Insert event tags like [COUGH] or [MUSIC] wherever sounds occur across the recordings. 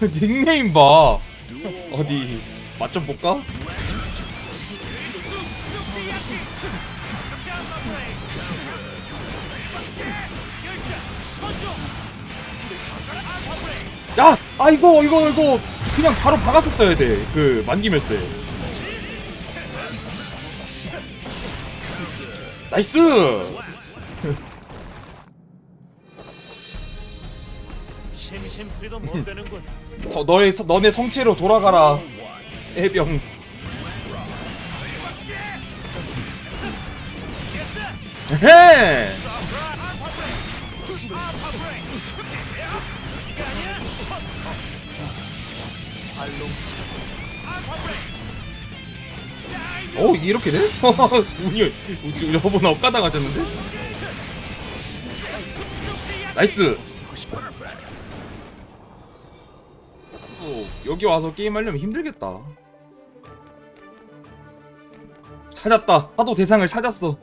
닉네임 봐. 어디 맛 좀 볼까? 야, 아 이거 이거 이거 그냥 바로 박았었어야 돼. 그 만기 멸세. 나이스. 심심풀이도 못 되는군. 서, 너의 서- 너네 성체로 돌아가라. 해병. 해. 오 이렇게 돼? [LAUGHS] 운이 우리 여보나 엇가다 가졌는데? 나이스. 어, 여기 와서 게임하려면 힘들겠다. 찾았다. 하도 대상을 찾았어.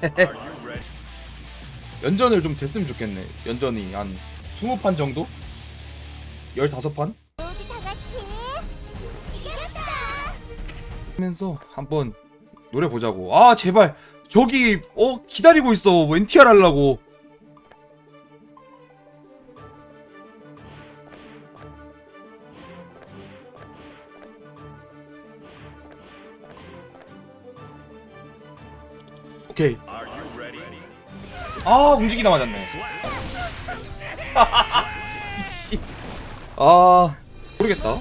[LAUGHS] 연전을 좀 됐으면 좋겠네. 연전이 한 20판 정도? 15판? 모두 다 같이 이겼다. 하면서 한번 노래 보자고. 아, 제발. 저기 어 기다리고 있어. NTR 하려고. 오케이. 아, 움직이다 맞았네. 씨. 아, 모르겠다.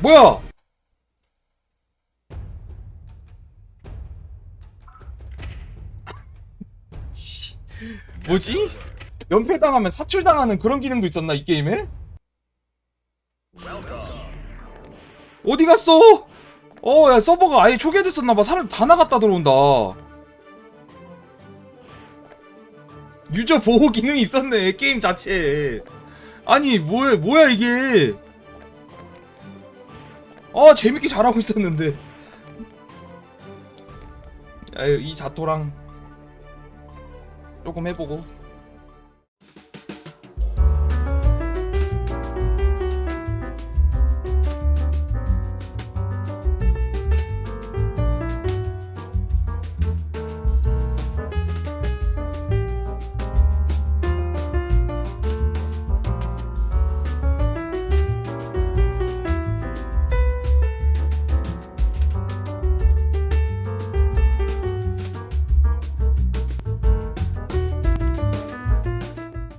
뭐야? 씨, [LAUGHS] 뭐지? 연패당하면 사출당하는 그런 기능도 있었나 이 게임에? 어디 갔어? 어, 야 서버가 아예 초기화됐었나봐. 사람 다 나갔다 들어온다. 유저 보호 기능이 있었네 게임 자체에. 아니 뭐야 뭐야 이게? 아 재밌게 잘하고 있었는데 아유 이 자토랑 조금 해보고